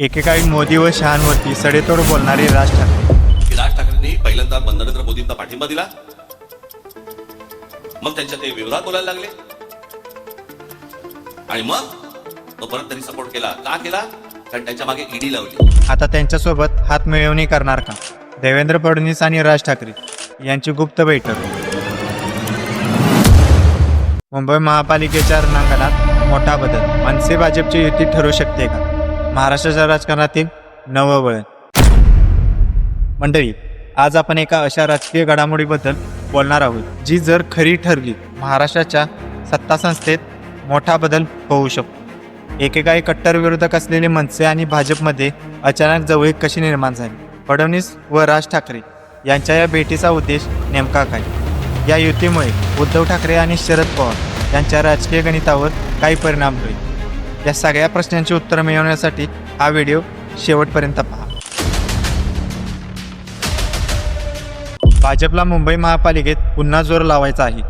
एकेकाळी मोदी व शहांवरती सडेतोड बोलणारे राज ठाकरे. राज ठाकरेंनी पहिल्यांदा नरेंद्र मोदींना पाठिंबा दिला. मग त्यांच्या ते विरोधात बोलायला लागले. आणि मग तो परत त्यांनी सपोर्ट केला. का केला? कारण त्यांच्या मागे ईडी लावली. आता त्यांच्यासोबत हात मिळवणी करणार का? देवेंद्र फडणवीस आणि राज ठाकरे यांची गुप्त बैठक. मुंबई महापालिकेच्या रणांगणात मोठा बदल. मनसे भाजपची युती ठरू शकते का? महाराष्ट्राच्या राजकारणातील नवं वळण. मंडळी आज आपण एका अशा राजकीय घडामोडीबद्दल बोलणार आहोत जी जर खरी ठरली महाराष्ट्राच्या सत्ता संस्थेत मोठा बदल होऊ शकतो. एकेकाळी कट्टर विरोधक असलेले मनसे आणि भाजपमध्ये अचानक जवळीक कशी निर्माण झाली? फडणवीस व राज ठाकरे यांच्या या भेटीचा उद्देश नेमका काय? या युतीमुळे उद्धव ठाकरे आणि शरद पवार यांच्या राजकीय गणितावर काही परिणाम होईल? या सगळ्या प्रश्नांची उत्तरं मिळवण्यासाठी हा व्हिडिओ शेवटपर्यंत पहा. भाजपला मुंबई महापालिकेत पुन्हा जोर लावायचा आहे.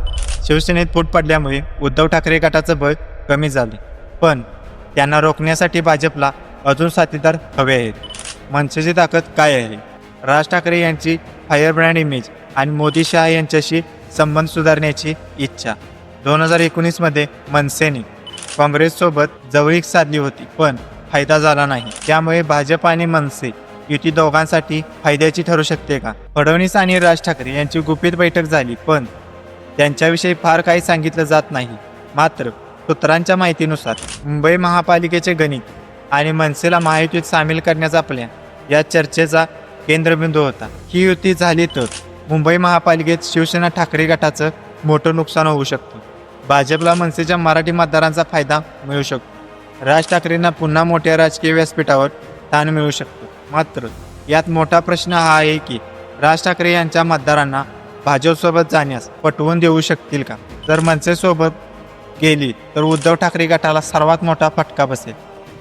शिवसेनेत फूट पडल्यामुळे उद्धव ठाकरे गटाचं बळ कमी झाले. पण त्यांना रोखण्यासाठी भाजपला अजून साथीदार हवे आहेत. मनसेची ताकद काय आहे? राज ठाकरे यांची फायर ब्रँड इमेज आणि मोदी शहा यांच्याशी संबंध सुधारण्याची इच्छा. दोन हजार एकोणीसमध्ये मनसेने काँग्रेससोबत जवळीक साधली होती पण फायदा झाला नाही. त्यामुळे भाजप आणि मनसे युती दोघांसाठी फायद्याची ठरू शकते का? फडणवीस आणि राज ठाकरे यांची गुपित बैठक झाली पण त्यांच्याविषयी फार काही सांगितलं जात नाही. मात्र सूत्रांच्या माहितीनुसार मुंबई महापालिकेचे गणित आणि मनसेला महायुतीत सामील करण्याचा प्लॅन या चर्चेचा केंद्रबिंदू होता. ही युती झाली तर मुंबई महापालिकेत शिवसेना ठाकरे गटाचं मोठं नुकसान होऊ शकतं. भाजपला मनसेच्या मराठी मतदारांचा फायदा मिळू शकतो. राज ठाकरेंना पुन्हा मोठ्या राजकीय व्यासपीठावर स्थान मिळू शकतं. मात्र यात मोठा प्रश्न हा आहे की राज ठाकरे यांच्या मतदारांना भाजपसोबत जाण्यास पटवून देऊ शकतील का? जर मनसेसोबत गेली तर उद्धव ठाकरे गटाला सर्वात मोठा फटका बसेल.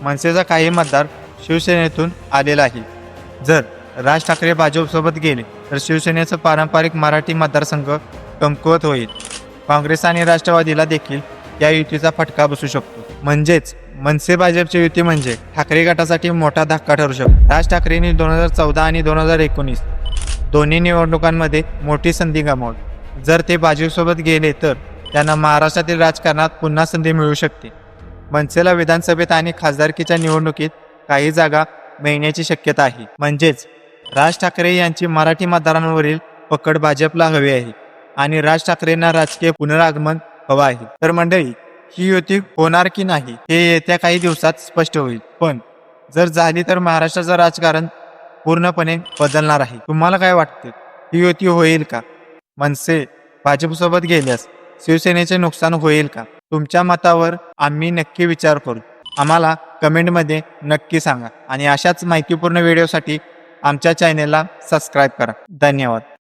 मनसेचा काही मतदार शिवसेनेतून आलेला आहे. जर राज ठाकरे भाजपसोबत गेले तर शिवसेनेचं पारंपरिक मराठी मतदारसंघ कमकुवत होईल. काँग्रेस आणि राष्ट्रवादीला देखील या युतीचा फटका बसू शकतो. म्हणजेच मनसे भाजपची युती म्हणजे ठाकरे गटासाठी मोठा धक्का ठरू शकतो. राज ठाकरेंनी दोन हजार चौदा आणि दोन हजार एकोणीस दोन्ही निवडणुकांमध्ये मोठी संधी गमावली. जर ते भाजपसोबत गेले तर त्यांना महाराष्ट्रातील राजकारणात पुन्हा संधी मिळू शकते. मनसेला विधानसभेत आणि खासदारकीच्या निवडणुकीत काही जागा मिळण्याची शक्यता आहे. म्हणजेच राज ठाकरे यांची मराठी मतदारांवरील पकड भाजपला हवी आहे. आणि राज ठाकरेंना राजकीय पुनरागमन हवं आहे. तर मंडळी ही युती होणार की नाही हे येत्या काही दिवसात स्पष्ट होईल. पण जर झाली तर महाराष्ट्राचं राजकारण पूर्णपणे बदलणार आहे. तुम्हाला काय वाटते? ही युती होईल का? मनसे भाजपसोबत गेल्यास शिवसेनेचे नुकसान होईल का? तुमच्या मतावर आम्ही नक्की विचार करू. आम्हाला कमेंटमध्ये नक्की सांगा. आणि अशाच माहितीपूर्ण व्हिडिओसाठी आमच्या चॅनेलला सबस्क्राईब करा. धन्यवाद.